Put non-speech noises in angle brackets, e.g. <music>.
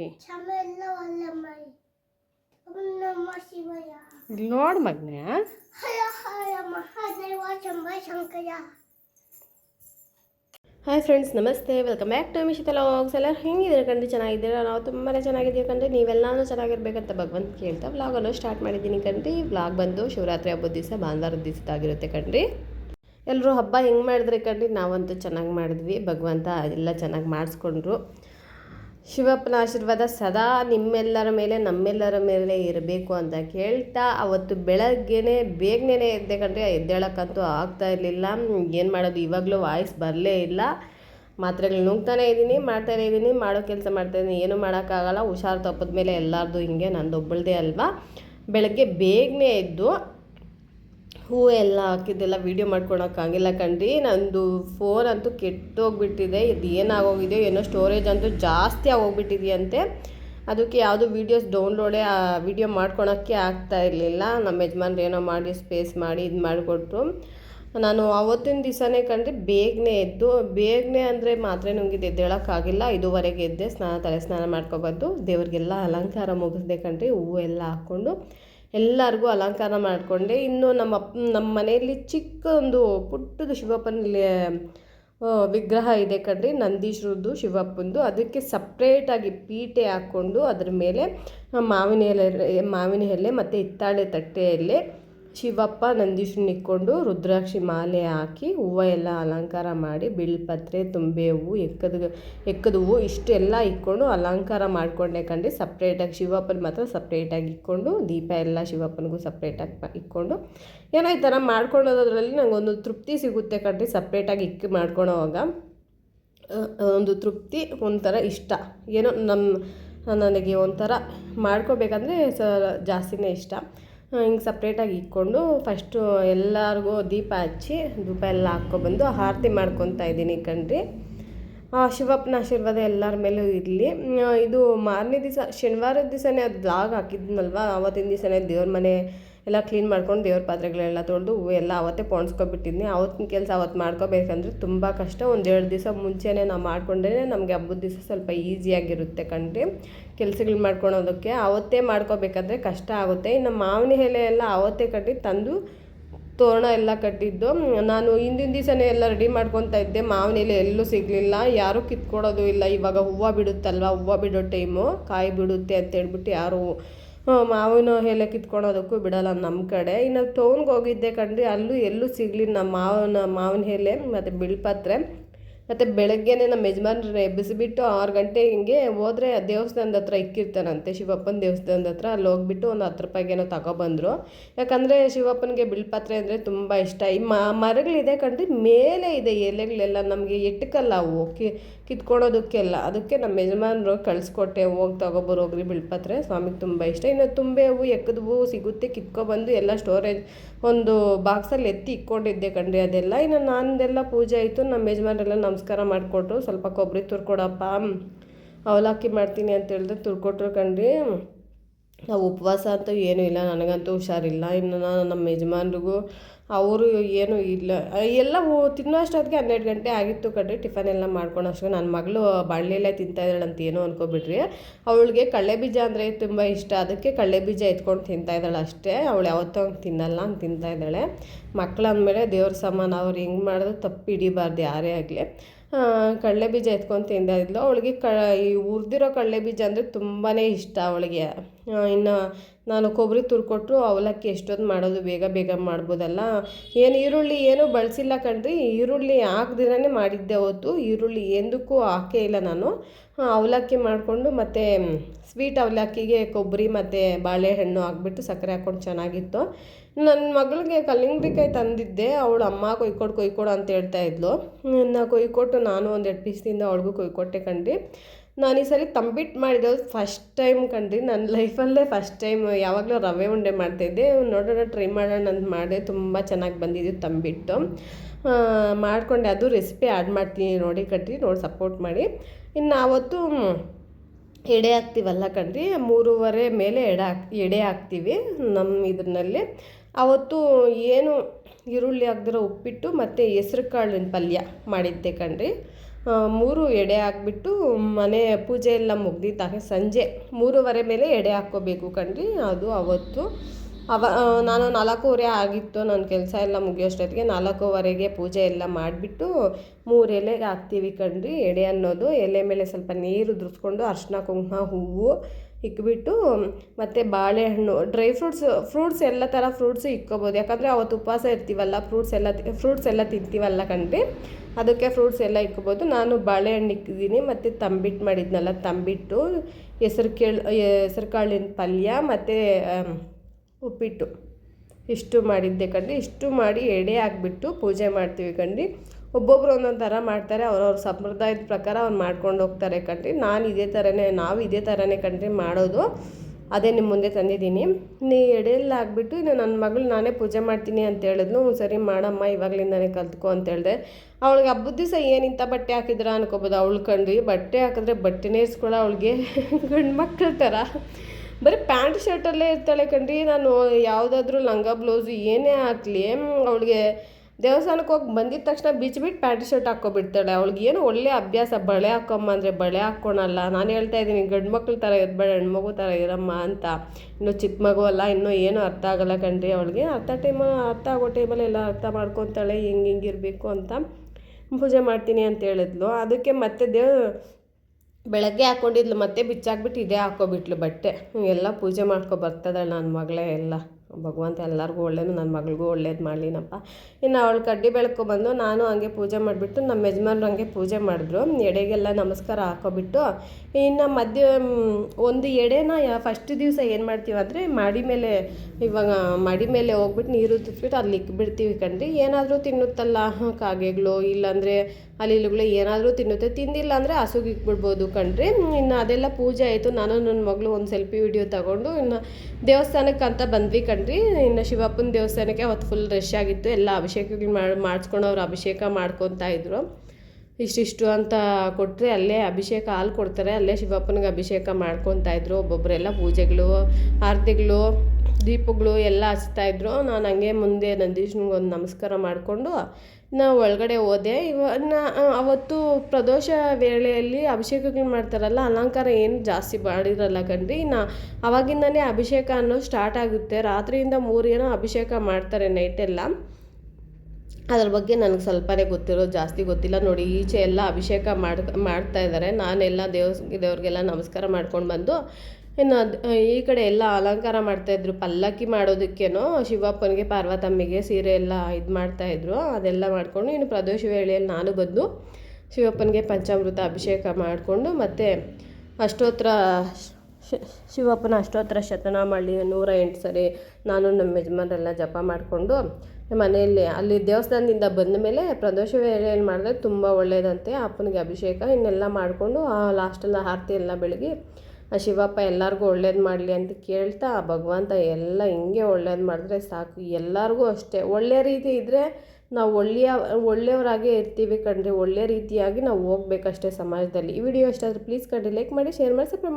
ಇಲ್ಲಿ. ಇಲ್ಲಿ ಮಗನೇ. ಹಾಯ್ ಫ್ರೆಂಡ್ಸ್ ನಮಸ್ತೆ. Welcome back to Mishita logs ಎಲ್ಲ ಹೆಂಗಿದ್ದೀರಾ ಕಂಡು ಚೆನ್ನಾಗಿದ್ದೀರಾ? ನಾವು ತುಂಬಾ ಚೆನ್ನಾಗಿದ್ದೀವಿ ಕಂಡು ನೀವೆಲ್ಲನೂ ಚೆನ್ನಾಗಿರ್ಬೇಕಂತ ಭಗವಂತ ಕೇಳ್ತಾ ವ್ಲಾಗನ್ನು ಸ್ಟಾರ್ಟ್ ಮಾಡಿದ್ದೀನಿ ಕಣ್ರಿ. ವ್ಲಾಗ್ ಬಂದು ಶಿವರಾತ್ರಿ ಹಬ್ಬದ ದಿವಸ, ಭಾನುವಾರದ ದಿವಸದಾಗಿರುತ್ತೆ ಕಣ್ರಿ. ಎಲ್ಲರೂ ಹಬ್ಬ ಹೆಂಗೆ ಮಾಡಿದ್ರೆ ಕಣ್ರಿ? ನಾವಂತೂ ಚೆನ್ನಾಗಿ ಮಾಡಿದ್ವಿ. ಭಗವಂತ ಎಲ್ಲ ಚೆನ್ನಾಗಿ ಮಾಡಿಸ್ಕೊಂಡ್ರು. ಶಿವಪ್ಪನ ಆಶೀರ್ವಾದ ಸದಾ ನಿಮ್ಮೆಲ್ಲರ ಮೇಲೆ, ನಮ್ಮೆಲ್ಲರ ಮೇಲೆ ಇರಬೇಕು ಅಂತ ಕೇಳ್ತಾ ಅವತ್ತು ಬೆಳಗ್ಗೆನೆ ಬೇಗನೆ ಎದ್ದೆ ಕಂಡ್ರೆ ಎದ್ದೇಳಕ್ಕಂತೂ ಆಗ್ತಾ ಇರಲಿಲ್ಲ. ಏನು ಮಾಡೋದು? ಇವಾಗಲೂ ವಾಯ್ಸ್ ಬರಲೇ ಇಲ್ಲ. ಮಾತ್ರೆಗಳು ನುಂಗ್ತಾನೆ ಇದ್ದೀನಿ, ಮಾಡ್ತಾನೆ ಇದ್ದೀನಿ, ಮಾಡೋ ಕೆಲಸ ಮಾಡ್ತಾಯಿದ್ದೀನಿ ಏನೂ ಮಾಡೋಕ್ಕಾಗಲ್ಲ. ಹುಷಾರು ತಪ್ಪದ ಮೇಲೆ ಎಲ್ಲರದು ಹಿಂಗೆ, ನಂದೊಬ್ಬಳದೇ ಅಲ್ವಾ? ಬೆಳಗ್ಗೆ ಬೇಗನೆ ಎದ್ದು ಹೂವು ಎಲ್ಲ ಹಾಕಿದ್ದೆಲ್ಲ ವೀಡಿಯೋ ಮಾಡ್ಕೊಳಕ್ಕಾಗಿಲ್ಲ ಕಣ್ರಿ. ನಂದು ಫೋನ್ ಅಂತೂ ಕೆಟ್ಟೋಗ್ಬಿಟ್ಟಿದೆ. ಇದು ಏನಾಗೋಗಿದೆಯೋ ಏನೋ ಸ್ಟೋರೇಜ್ ಅಂತೂ ಜಾಸ್ತಿ ಆಗೋಗ್ಬಿಟ್ಟಿದೆಯಂತೆ. ಅದಕ್ಕೆ ಯಾವುದು ವೀಡಿಯೋಸ್ ಡೌನ್ಲೋಡೇ ವೀಡಿಯೋ ಮಾಡ್ಕೊಳಕ್ಕೆ ಆಗ್ತಾ ಇರಲಿಲ್ಲ. ನಮ್ಮ ಯಜಮಾನ್ರು ಏನೋ ಮಾಡಿ ಸ್ಪೇಸ್ ಮಾಡಿ ಇದು ಮಾಡಿಕೊಟ್ರು. ನಾನು ಅವತ್ತಿನ ದಿವಸನೇ ಕಂಡ್ರೆ ಬೇಗನೆ ಎದ್ದು, ಬೇಗನೆ ಅಂದರೆ ಮಾತ್ರೆ ನುಂಗಿದ್ದು ಎದ್ದೇಳೋಕ್ಕಾಗಿಲ್ಲ. ಇದುವರೆಗೆ ಎದ್ದೆ ಸ್ನಾನ, ತಲೆ ಸ್ನಾನ ಮಾಡ್ಕೊಬಂದು ದೇವ್ರಿಗೆಲ್ಲ ಅಲಂಕಾರ ಮುಗಿಸ್ದೆ ಕಂಡ್ರಿ ಹೂವು ಎಲ್ಲ ಹಾಕ್ಕೊಂಡು ಎಲ್ಲರಿಗೂ ಅಲಂಕಾರ ಮಾಡಿಕೊಂಡೆ. ಇನ್ನು ನಮ್ಮ ಅಪ್ಪ, ನಮ್ಮ ಮನೆಯಲ್ಲಿ ಚಿಕ್ಕ ಒಂದು ಪುಟ್ಟದು ಶಿವಪ್ಪನ ವಿಗ್ರಹ ಇದೆ ಕಣ್ರಿ, ನಂದೀಶ್ರದ್ದು ಶಿವಪ್ಪಂದು. ಅದಕ್ಕೆ ಸಪ್ರೇಟಾಗಿ ಪೀಠೆ ಹಾಕ್ಕೊಂಡು ಅದ್ರ ಮೇಲೆ ಮಾವಿನ ಎಲೆ ಮಾವಿನ ಎಲೆ ಮತ್ತು ಹಿತ್ತಾಳೆ ತಟ್ಟೆಯಲ್ಲಿ ಶಿವಪ್ಪ ನಂದೀಶ್ವರನ್ನ ಇಕ್ಕೊಂಡು ರುದ್ರಾಕ್ಷಿ ಮಾಲೆ ಹಾಕಿ ಹೂವು ಎಲ್ಲ ಅಲಂಕಾರ ಮಾಡಿ ಬಿಲ್ಪತ್ರೆ ತುಂಬೆ ಹೂವು, ಎಕ್ಕದ ಎಕ್ಕದ ಹೂವು ಇಷ್ಟು ಎಲ್ಲ ಇಕ್ಕೊಂಡು ಅಲಂಕಾರ ಮಾಡ್ಕೊಂಡೆ ಕಂಡು. ಸಪ್ರೇಟಾಗಿ ಶಿವಪ್ಪನ ಮಾತ್ರ ಸಪ್ರೇಟಾಗಿ ಇಕ್ಕೊಂಡು ದೀಪ ಎಲ್ಲ ಶಿವಪ್ಪನಿಗೂ ಸಪ್ರೇಟಾಗಿ ಇಕ್ಕೊಂಡು ಏನೋ ಈ ಥರ ಮಾಡ್ಕೊಳ್ಳೋದ್ರಲ್ಲಿ ನನಗೊಂದು ತೃಪ್ತಿ ಸಿಗುತ್ತೆ ಕಂಡು. ಸಪ್ರೇಟಾಗಿ ಇಕ್ಕಿ ಮಾಡ್ಕೊಳೋವಾಗ ಒಂದು ತೃಪ್ತಿ, ಒಂಥರ ಇಷ್ಟ. ಏನೋ ನಮ್ಮ ನನಗೆ ಒಂಥರ ಮಾಡ್ಕೋಬೇಕಂದ್ರೆ ಸ, ಜಾಸ್ತಿನೇ ಇಷ್ಟ. ಹಿಂಗೆ ಸಪ್ರೇಟಾಗಿ ಇಟ್ಕೊಂಡು ಫಸ್ಟು ಎಲ್ಲರಿಗೂ ದೀಪ ಹಚ್ಚಿ ಧೂಪ ಎಲ್ಲ ಹಾಕ್ಕೊಬಂದು ಆರತಿ ಮಾಡ್ಕೊತಾ ಇದ್ದೀನಿ ಕಣ್ರಿ. ಶಿವಪ್ಪನ ಆಶೀರ್ವಾದ ಎಲ್ಲರ ಮೇಲೂ ಇರಲಿ. ಇದು ಮಾರನೇ ದಿವಸ ಶನಿವಾರದ ದಿವಸನೇ ಅದು ಬ್ಲಾಗ್ ಹಾಕಿದ್ನಲ್ವ? ಆವತ್ತಿನ ದಿವಸನೇ ದೇವ್ರ ಮನೆ ಎಲ್ಲ ಕ್ಲೀನ್ ಮಾಡ್ಕೊಂಡು ದೇವ್ರ ಪಾತ್ರೆಗಳೆಲ್ಲ ತೊಳೆದು ಹೂವು ಎಲ್ಲ ಅವತ್ತೇ ಪೋಣಿಸ್ಕೊಬಿಟ್ಟಿದ್ನಿ. ಅವತ್ತಿನ ಕೆಲಸ ಅವತ್ತು ಮಾಡ್ಕೋಬೇಕಂದ್ರೆ ತುಂಬ ಕಷ್ಟ. ಒಂದು ಎರಡು ದಿವಸ ಮುಂಚೆನೇ ನಾವು ಮಾಡಿಕೊಂಡ್ರೆ ನಮಗೆ ಹಬ್ಬದ ದಿವಸ ಸ್ವಲ್ಪ ಈಸಿಯಾಗಿರುತ್ತೆ ಕಣ್ರಿ. ಕೆಲಸಗಳು ಮಾಡ್ಕೊಳೋದಕ್ಕೆ. ಅವತ್ತೇ ಮಾಡ್ಕೋಬೇಕಾದ್ರೆ ಕಷ್ಟ ಆಗುತ್ತೆ. ಇನ್ನು ಮಾವಿನ ಎಲೆ ಎಲ್ಲ ಅವತ್ತೇ ಕಟ್ಟಿ ತಂದು ತೋರಣ ಎಲ್ಲ ಕಟ್ಟಿದ್ದು. ನಾನು ಹಿಂದಿನ ದಿವಸನೇ ಎಲ್ಲ ರೆಡಿ ಮಾಡ್ಕೊತಾ ಇದ್ದೆ. ಮಾವಿನ ಎಲೆ ಎಲ್ಲೂ ಸಿಗಲಿಲ್ಲ. ಯಾರೂ ಕಿತ್ಕೊಡೋದು ಇಲ್ಲ. ಇವಾಗ ಹೂವು ಬಿಡುತ್ತಲ್ವ? ಹೂವು ಬಿಡೋ ಟೈಮು ಕಾಯಿ ಬಿಡುತ್ತೆ ಅಂತ ಹೇಳ್ಬಿಟ್ಟು ಯಾರು ಮಾವಿನ ಎಲೆ ಕಿತ್ಕೊಳೋದಕ್ಕೂ ಬಿಡಲ್ಲ ನಮ್ಮ ಕಡೆ. ಇನ್ನು ಟೌನ್ಗೆ ಹೋಗಿದ್ದೆ ಕಂಡ್ರಿ, ಅಲ್ಲೂ ಎಲ್ಲೂ ಸಿಗಲಿಲ್ಲ ಮಾವಿನ ಮಾವಿನ ಎಲೆ, ಮತ್ತು ಬಿಳ್ಪತ್ರೆ ಮತ್ತು ಬೆಳಗ್ಗೆನೆ ನಮ್ಮ ಯಜಮಾನ್ರನ್ನ ಎಬ್ಬಿಸಿಬಿಟ್ಟು ಆರು ಗಂಟೆ ಹಿಂಗೆ ಹೋದರೆ ದೇವಸ್ಥಾನದ ಹತ್ರ ಇಕ್ಕಿರ್ತಾರಂತೆ, ಶಿವಪ್ಪನ ದೇವಸ್ಥಾನದ ಹತ್ರ. ಅಲ್ಲಿ ಹೋಗ್ಬಿಟ್ಟು ಒಂದು ಹತ್ತು ರೂಪಾಯಿಗೇನೋ ತಗೊಬಂದರು. ಯಾಕಂದರೆ ಶಿವಪ್ಪನಿಗೆ ಬಿಳ್ಪಾತ್ರೆ ಅಂದರೆ ತುಂಬ ಇಷ್ಟ. ಈ ಮರಗಳಿದೆ ಕಂಡ್ರೆ ಮೇಲೆ ಇದೆ ಎಲೆಗಳೆಲ್ಲ ನಮಗೆ ಎಟ್ಟಕಲ್ಲ ಅವು. ಕಿತ್ಕೊಳೋದಕ್ಕೆಲ್ಲ ಅದಕ್ಕೆ ನಮ್ಮ ಯಜಮಾನರು ಕಳಿಸ್ಕೊಟ್ಟೆ, ಹೋಗಿ ತಗೊಬರು, ಹೋಗ್ರಿ ಬಿಳ್ಪತ್ರೆ. ಸ್ವಾಮಿಗೆ ತುಂಬ ಇಷ್ಟ. ಇನ್ನು ತುಂಬೆ ಹೂವು ಎಕ್ಕದ ಹೂವು ಸಿಗುತ್ತೆ. ಕಿತ್ಕೊಬಂದು ಎಲ್ಲ ಸ್ಟೋರೇಜ್ ಒಂದು ಬಾಕ್ಸಲ್ಲಿ ಎತ್ತಿ ಇಕ್ಕೊಂಡಿದ್ದೆ ಕಣ್ರಿ ಅದೆಲ್ಲ. ಇನ್ನು ನಂದೆಲ್ಲ ಪೂಜೆ ಆಯಿತು. ನಮ್ಮ ಯಜಮಾನರೆಲ್ಲ ನಮಸ್ಕಾರ ಮಾಡಿಕೊಟ್ರು. ಸ್ವಲ್ಪ ಕೊಬ್ಬರಿ ತುರ್ಕೊಡಪ್ಪ. ಅವಲಕ್ಕಿ ಮಾಡ್ತೀನಿ ಅಂತ ಹೇಳಿದ್ರೆ ತುರ್ಕೊಟ್ರು ಕಣ್ರಿ. ನಾವು ಉಪವಾಸ ಅಂತೂ ಏನೂ ಇಲ್ಲ. ನನಗಂತೂ ಹುಷಾರಿಲ್ಲ. ಇನ್ನು ನಾನು ನಮ್ಮ ಯಜಮಾನ್ರಿಗೂ ಅವರು ಏನೂ ಇಲ್ಲ. ಎಲ್ಲ ಊ- ತಿನ್ನೋ ಅಷ್ಟೊತ್ತಿಗೆ ಹನ್ನೆರಡು ಗಂಟೆ ಆಗಿತ್ತು ಕಣ್ರಿ, ಟಿಫನ್ ಎಲ್ಲ ಮಾಡ್ಕೊಂಡು ಅಷ್ಟು ನನ್ನ ಮಗಳು ಬಾಳೆಲೆ ತಿಂತಾ ಇದ್ದಾಳೆ ಅಂತ ಏನೋ ಅನ್ಕೊಬಿಟ್ರಿ ಅವಳಿಗೆ ಕಡಲೆ ಬೀಜ ಅಂದರೆ ತುಂಬ ಇಷ್ಟ. ಅದಕ್ಕೆ ಕಡಲೆ ಬೀಜ ಎತ್ಕೊಂಡು ತಿಂತಾ ಇದ್ದಾಳೆ ಅಷ್ಟೇ. ಅವಳು ಯಾವತ್ತೂ ಹಂಗೆ ತಿನ್ನಲ್ಲ ಅಂತ ತಿಂತಾ ಇದ್ದಾಳೆ. ಅಂದಮೇಲೆ ದೇವ್ರ ಸಮಾನ, ಅವ್ರು ಹೆಂಗೆ ಮಾಡಿದ್ರು ತಪ್ಪು ಹಿಡಿಬಾರ್ದು ಯಾರೇ ಆಗಲಿ. ಕಡಲೆ ಬೀಜ ಎತ್ಕೊಂಡು ತಿಂದ ಇದ್ಲು. ಅವಳಿಗೆ ಕ, ಈ ಹುರಿದಿರೋ ಕಡಲೆ ಬೀಜ ಅಂದರೆ ತುಂಬಾ ಇಷ್ಟ ಅವಳಿಗೆ. ಇನ್ನು ನಾನು ಕೊಬ್ಬರಿ ತುರ್ಕೊಟ್ರು ಅವಲಕ್ಕಿ ಎಷ್ಟೊಂದು ಮಾಡೋದು ಬೇಗ ಬೇಗ ಮಾಡ್ಬೋದಲ್ಲ. ಏನು ಈರುಳ್ಳಿ ಏನೂ ಬಳಸಿಲ್ಲ ಕಣ್ರಿ, ಈರುಳ್ಳಿ ಹಾಕ್ದಿರೇ ಮಾಡಿದ್ದೆ ಹೊತ್ತು ಈರುಳ್ಳಿ ಎಂದಕ್ಕೂ ಹಾಕೇ ಇಲ್ಲ ನಾನು. ಅವಲಕ್ಕಿ ಮಾಡಿಕೊಂಡು ಮತ್ತು ಸ್ವೀಟ್ ಅವಲಕ್ಕಿಗೆ ಕೊಬ್ಬರಿ ಮತ್ತು ಬಾಳೆಹಣ್ಣು ಹಾಕ್ಬಿಟ್ಟು ಸಕ್ಕರೆ ಹಾಕ್ಕೊಂಡು ಚೆನ್ನಾಗಿತ್ತು. ನನ್ನ ಮಗಳಿಗೆ ಕಲ್ಲಂಗಡಿಕಾಯಿ ತಂದಿದ್ದೆ, ಅವಳು ಅಮ್ಮ ಕೊಯ್ಕೊಡು ಕೊಯ್ಕೊಡು ಅಂತ ಹೇಳ್ತಾ ಇದ್ಲು. ನಾ ಕೊಯ್ಕೊಟ್ಟು ನಾನು ಒಂದೆರಡು ಪೀಸ್ ತಿಂದು ಅವಳಿಗೂ ಕೊಯ್ಕೊಟ್ಟೆ ಕಂಡ್ರಿ ನಾನು ಈ ಸರಿ ತಂಬಿಟ್ಟು ಮಾಡಿರೋದು ಫಸ್ಟ್ ಟೈಮ್ ಕಂಡ್ರಿ ನನ್ನ ಲೈಫಲ್ಲೇ ಫಸ್ಟ್ ಟೈಮ್ ಯಾವಾಗಲೂ ರವೆ ಉಂಡೆ ಮಾಡ್ತಾಯಿದ್ದೆ ನೋಡೋಣ ಟ್ರೈ ಮಾಡೋಣ ಅಂತ ಮಾಡಿದೆ. ತುಂಬ ಚೆನ್ನಾಗಿ ಬಂದಿದ್ದು ತಂಬಿಟ್ಟು. ಮಾಡಿಕೊಂಡೆ. ಅದು ರೆಸಿಪಿ ಆ್ಯಡ್ ಮಾಡ್ತೀನಿ ನೋಡಿ ಕಟ್ರಿ ನೋಡಿ ಸಪೋರ್ಟ್ ಮಾಡಿ. ಇನ್ನು ಆವತ್ತು ಎಡೆ ಹಾಕ್ತೀವಲ್ಲ ಕಣ್ರಿ. ಮೂರುವರೆ ಮೇಲೆ ಎಡೆ ಹಾಕ್, ಎಡೆ ಹಾಕ್ತೀವಿ ನಮ್ಮ ಇದರಲ್ಲಿ ಅವತ್ತು ಏನು ಈರುಳ್ಳಿ ಹಾಕ್ದಿರೋ ಉಪ್ಪಿಟ್ಟು ಮತ್ತು ಹೆಸ್ರು ಕಾಳಿನ ಪಲ್ಯ ಮಾಡಿದ್ದೆ ಕಣ್ರಿ. ಮೂರು ಎಡೆ ಹಾಕ್ಬಿಟ್ಟು ಮನೆ ಪೂಜೆ ಎಲ್ಲ ಮುಗ್ದಿದ್ದಾಗ ಸಂಜೆ. ಮೂರುವರೆ ಮೇಲೆ ಎಡೆ ಹಾಕ್ಕೋಬೇಕು ಕಣ್ರಿ, ಅದು ಅವತ್ತು. ಅವ ನಾನು ನಾಲ್ಕೂವರೆ ಆಗಿತ್ತು, ನನ್ನ ಕೆಲಸ ಎಲ್ಲ ಮುಗಿಯೋಷ್ಟೊತ್ತಿಗೆ ನಾಲ್ಕೂವರೆಗೆ ಪೂಜೆ ಎಲ್ಲ ಮಾಡಿಬಿಟ್ಟು ಮೂರು ಎಲೆಗೆ ಹಾಕ್ತೀವಿ ಕಣ್ರಿ, ಎಡೆ ಅನ್ನೋದು. ಎಲೆ ಮೇಲೆ ಸ್ವಲ್ಪ ನೀರು ದುರ್ಸ್ಕೊಂಡು ಅರ್ಶಿನ, ಕುಂಕುಮ, ಹೂವು ಇಕ್ಬಿಟ್ಟು, ಮತ್ತು ಬಾಳೆಹಣ್ಣು ಡ್ರೈ ಫ್ರೂಟ್ಸ್ ಫ್ರೂಟ್ಸ್ ಎಲ್ಲ ಥರ ಫ್ರೂಟ್ಸು ಇಕ್ಕೋಬೋದು. ಯಾಕಂದರೆ ಅವತ್ತು ಉಪವಾಸ ಇರ್ತೀವಲ್ಲ ಫ್ರೂಟ್ಸ್ ಎಲ್ಲ ಫ್ರೂಟ್ಸ್ ಎಲ್ಲ ತಿಂತೀವಲ್ಲ ಕಣ್ರಿ ಅದಕ್ಕೆ ಫ್ರೂಟ್ಸ್ ಎಲ್ಲ ಇಕ್ಕೋಬೋದು. ನಾನು ಬಾಳೆಹಣ್ಣು ಇಕ್ಕಿದ್ದೀನಿ, ಮತ್ತು ತಂಬಿಟ್ಟು ಮಾಡಿದ್ನಲ್ಲ, ತಂಬಿಟ್ಟು, ಹೆಸರು ಕೇಳು ಹೆಸರು ಕಾಳಿನ ಪಲ್ಯ, ಮತ್ತು ಉಪ್ಪಿಟ್ಟು. ಇಷ್ಟು ಮಾಡಿದ್ದೆ ಕಣ್ರಿ ಇಷ್ಟು ಮಾಡಿ ಎಡೆ ಹಾಕ್ಬಿಟ್ಟು ಪೂಜೆ ಮಾಡ್ತೀವಿ ಕಣ್ರಿ ಒಬ್ಬೊಬ್ರು ಒಂದೊಂದು ಥರ ಮಾಡ್ತಾರೆ ಅವ್ರವ್ರ ಸಂಪ್ರದಾಯದ ಪ್ರಕಾರ ಅವ್ರು ಮಾಡ್ಕೊಂಡು ಹೋಗ್ತಾರೆ ಕಣ್ರಿ ನಾನು ಇದೇ ಥರನೇ ನಾವು ಇದೇ ಥರನೇ ಕಣ್ರಿ ಮಾಡೋದು. ಅದೇ ನಿಮ್ಮ ಮುಂದೆ ತಂದಿದ್ದೀನಿ. ನೀ ಎಡೆಯಲ್ಲಿ ಹಾಕ್ಬಿಟ್ಟು ಇನ್ನು ನನ್ನ ಮಗಳು ನಾನೇ ಪೂಜೆ ಮಾಡ್ತೀನಿ ಅಂತ ಹೇಳಿದ್ನು "ಹ್ಞೂ, ಸರಿ ಮಾಡಮ್ಮ ಇವಾಗಲಿಂದಾನೇ ಕಲ್ತ್ಕೊ ಅಂತ ಹೇಳಿದೆ. ಅವಳಿಗೆ ಹಬ್ಬದ ದಿವಸ ಏನು ಬಟ್ಟೆ ಹಾಕಿದ್ರ ಅನ್ಕೋಬೋದು ಅವಳು ಕಂಡ್ರಿ ಬಟ್ಟೆ ಹಾಕಿದ್ರೆ ಬಟ್ಟೆನೇ ಇಸ್ಕೊಳ್ಳೋ ಅವಳಿಗೆ. <laughs> ಗಂಡು ಮಕ್ಕಳ ಥರ ಬರೀ ಪ್ಯಾಂಟ್ ಶರ್ಟಲ್ಲೇ ಇರ್ತಾಳೆ ಕಣ್ರಿ ನಾನು ಯಾವುದಾದ್ರೂ ಲಂಗ ಬ್ಲೌಸು ಏನೇ ಹಾಕ್ಲಿ ಅವಳಿಗೆ ದೇವಸ್ಥಾನಕ್ಕೆ ಹೋಗಿ ಬಂದಿದ ತಕ್ಷಣ ಬಿಚ್ಚಿಬಿಟ್ಟು ಪ್ಯಾಂಟ್ ಶರ್ಟ್ ಹಾಕ್ಕೊಬಿಡ್ತಾಳೆ. ಅವಳಿಗೆ ಏನು ಒಳ್ಳೆ ಅಭ್ಯಾಸ, ಬಳೆ ಹಾಕೊಮ್ಮ ಅಂದರೆ ಬಳೆ ಹಾಕ್ಕೊಳಲ್ಲ. ನಾನು ಹೇಳ್ತಾ ಇದ್ದೀನಿ, ಗಂಡು ಮಕ್ಳ ಥರ ಇರಬೇಡ ಹೆಣ್ಮಗು ಥರ ಇರಮ್ಮ ಅಂತ. ಇನ್ನು ಚಿಕ್ಕ ಮಗು ಅಲ್ಲ, ಇನ್ನೂ ಏನೂ ಅರ್ಥ ಆಗಲ್ಲ ಕಣ್ರಿ ಅವಳಿಗೆ. ಅರ್ಥ ಟೈಮ ಅರ್ಥ ಆಗೋ ಟೈಮಲ್ಲಿ ಎಲ್ಲ ಅರ್ಥ ಮಾಡ್ಕೊತಾಳೆ, ಹಿಂಗೆ ಹಿಂಗೆ ಇರಬೇಕು ಅಂತ ಪೂಜೆ ಮಾಡ್ತೀನಿ ಅಂತ ಹೇಳಿದ್ಲು. ಅದಕ್ಕೆ ಮತ್ತೆ ದೇವ ಬೆಳಗ್ಗೆ ಹಾಕ್ಕೊಂಡಿದ್ಲು ಮತ್ತೆ ಬಿಚ್ಚಾಕ್ಬಿಟ್ಟು ಇದೇ ಹಾಕ್ಕೊಬಿಟ್ಲು ಬಟ್ಟೆ. ಎಲ್ಲ ಪೂಜೆ ಮಾಡ್ಕೊ ಬರ್ತದಾಳೆ ನನ್ನ ಮಗಳೇ ಎಲ್ಲ. ಭಗವಂತ ಎಲ್ಲರಿಗೂ ಒಳ್ಳೇದು ನನ್ನ ಮಗಳಿಗೂ ಒಳ್ಳೇದು ಮಾಡಲಿನಪ್ಪ. ಇನ್ನು ಅವಳು ಕಡ್ಡಿ ಬೆಳಕು ಬಂದು ನಾನು ಹಂಗೆ ಪೂಜೆ ಮಾಡಿಬಿಟ್ಟು ನಮ್ಮ ಯಜಮಾನ್ರು ಹಂಗೆ ಪೂಜೆ ಮಾಡಿದ್ರು. ಎಡೆಗೆಲ್ಲ ನಮಸ್ಕಾರ ಹಾಕೋಬಿಟ್ಟು, ಇನ್ನು ಮಧ್ಯ ಒಂದು ಎಡೆನ ಫಸ್ಟ್ ದಿವಸ ಏನು ಮಾಡ್ತೀವಿ ಅಂದರೆ ಮಾಡಿ ಮೇಲೆ, ಇವಾಗ ಮಡಿ ಮೇಲೆ ಹೋಗ್ಬಿಟ್ಟು ನೀರು ತುತ್ಬಿಟ್ಟು ಅಲ್ಲಿ ಇಕ್ಬಿಡ್ತೀವಿ ಕಣ್ರಿ. ಏನಾದರೂ ತಿನ್ನುತ್ತಲ್ಲ, ಕಾಗೆಗಳು, ಇಲ್ಲಾಂದರೆ ಅಲ್ಲಿಲುಗಳು ಏನಾದರೂ ತಿನ್ನುತ್ತೆ, ತಿಂದಿಲ್ಲ ಅಂದರೆ ಹಸುಗೆ ಇಕ್ಬಿಡ್ಬೋದು ಕಣ್ರಿ ಇನ್ನು ಅದೆಲ್ಲ ಪೂಜೆ ಆಯಿತು. ನಾನು ನನ್ನ ಮಗಳು ಒಂದು ಸೆಲ್ಫಿ ವಿಡಿಯೋ ತಗೊಂಡು ಇನ್ನು ದೇವಸ್ಥಾನಕ್ಕೆ ಅಂತ ಬಂದ್ವಿ ಕಣ್ರಿ. ಇನ್ನು ಶಿವಪ್ಪನ ದೇವಸ್ಥಾನಕ್ಕೆ ಅವತ್ತು ಫುಲ್ ರಶ್ ಆಗಿತ್ತು. ಎಲ್ಲ ಅಭಿಷೇಕಗಳು ಮಾಡಿ ಮಾಡಿಸ್ಕೊಂಡು ಅವ್ರು ಅಭಿಷೇಕ ಮಾಡ್ಕೊತಾ ಇದ್ರು. ಇಷ್ಟಿಷ್ಟು ಅಂತ ಕೊಟ್ಟರೆ ಅಲ್ಲೇ ಅಭಿಷೇಕ ಹಾಲು ಕೊಡ್ತಾರೆ. ಅಲ್ಲೇ ಶಿವಪ್ಪನಿಗೆ ಅಭಿಷೇಕ ಮಾಡ್ಕೊತಾ ಇದ್ರು. ಒಬ್ಬೊಬ್ಬರೆಲ್ಲ ಪೂಜೆಗಳು, ಆರತಿಗಳು, ದೀಪಗಳು ಎಲ್ಲ ಹಚ್ತಾಯಿದ್ರು ನಾನು ಹಂಗೆ ಮುಂದೆ ನಂದೀಶ್ನಿಗೆ ಒಂದು ನಮಸ್ಕಾರ ಮಾಡಿಕೊಂಡು ನಾವು ಒಳಗಡೆ ಹೋದೆ. ಇವನ್ನ ಅವತ್ತು ಪ್ರದೋಷ ವೇಳೆಯಲ್ಲಿ ಅಭಿಷೇಕಗಳು ಮಾಡ್ತಾರಲ್ಲ, ಅಲಂಕಾರ ಏನು ಜಾಸ್ತಿ ಮಾಡಿರಲ್ಲ ಕಣ್ರಿ. ನಾ, ಅವಾಗಿಂದನೇ ಅಭಿಷೇಕ ಅನ್ನೋದು ಸ್ಟಾರ್ಟ್ ಆಗುತ್ತೆ. ರಾತ್ರಿಯಿಂದ ಮೂರು ಏನೋ ಅಭಿಷೇಕ ಮಾಡ್ತಾರೆ ನೈಟೆಲ್ಲ ಅದ್ರ ಬಗ್ಗೆ ನನಗೆ ಸ್ವಲ್ಪನೇ ಗೊತ್ತಿರೋದು, ಜಾಸ್ತಿ ಗೊತ್ತಿಲ್ಲ. ನೋಡಿ, ಈಚೆ ಎಲ್ಲ ಅಭಿಷೇಕ ಮಾಡ್ ಮಾಡ್ತಾ ಇದ್ದಾರೆ ನಾನೆಲ್ಲ ದೇವ್ಸ್, ದೇವ್ರಿಗೆಲ್ಲ ನಮಸ್ಕಾರ ಮಾಡ್ಕೊಂಡು ಬಂದು ಇನ್ನು ಅದು ಈ ಕಡೆ ಎಲ್ಲ ಅಲಂಕಾರ ಮಾಡ್ತಾಯಿದ್ರು ಪಲ್ಲಕ್ಕಿ ಮಾಡೋದಕ್ಕೇನೋ ಶಿವಪ್ಪನಿಗೆ ಪಾರ್ವತಮ್ಮಿಗೆ ಸೀರೆ ಎಲ್ಲ ಇದು ಮಾಡ್ತಾಯಿದ್ರು ಅದೆಲ್ಲ ಮಾಡಿಕೊಂಡು ಇನ್ನು ಪ್ರದೋಷ ವೇಳೆಯಲ್ಲಿ ನಾನು ಬಂದು ಶಿವಪ್ಪನಿಗೆ ಪಂಚಾಮೃತ ಅಭಿಷೇಕ ಮಾಡಿಕೊಂಡು ಮತ್ತು ಅಷ್ಟೋತ್ರ ಶಿವಪ್ಪನ ಅಷ್ಟೋತ್ತರ ಶತನಾಮಳಿ ನೂರ ಎಂಟು ಸರಿ ನಾನು ನಮ್ಮ ಯಜಮಾನ್ರೆಲ್ಲ ಜಪ ಮಾಡಿಕೊಂಡು ಮನೆಯಲ್ಲಿ ಅಲ್ಲಿ ದೇವಸ್ಥಾನದಿಂದ ಬಂದ ಮೇಲೆ ಪ್ರದೋಷ ವೇಳೆಯಲ್ಲಿ ಮಾಡಿದ್ರೆ ತುಂಬ ಒಳ್ಳೆಯದಂತೆ ಅಪ್ಪನಿಗೆ ಅಭಿಷೇಕ ಇನ್ನೆಲ್ಲ ಮಾಡಿಕೊಂಡು ಆ ಲಾಸ್ಟೆಲ್ಲ ಆರತಿ ಎಲ್ಲ ಬೆಳಗಿ ಆ ಶಿವಪ್ಪ ಎಲ್ಲರಿಗೂ ಒಳ್ಳೇದು ಮಾಡಲಿ ಅಂತ ಕೇಳ್ತಾ ಆ ಭಗವಂತ ಎಲ್ಲ ಹಿಂಗೆ ಒಳ್ಳೇದು ಮಾಡಿದ್ರೆ ಸಾಕು. ಎಲ್ಲರಿಗೂ ಅಷ್ಟೇ. ಒಳ್ಳೆ ರೀತಿ ಇದ್ದರೆ ನಾವು ಒಳ್ಳೆಯ, ಒಳ್ಳೆಯವರಾಗೇ ಇರ್ತೀವಿ ಕಣ್ರಿ. ಒಳ್ಳೆಯ ರೀತಿಯಾಗಿ ನಾವು ಹೋಗ್ಬೇಕಷ್ಟೇ ಸಮಾಜದಲ್ಲಿ. ಈ ವಿಡಿಯೋ ಇಷ್ಟ ಪ್ಲೀಸ್ ಕಣ್ರಿ ಲೈಕ್ ಮಾಡಿ ಶೇರ್ ಮಾಡಿ ಸಬ್ಸ್ಕ್ರೈಬ್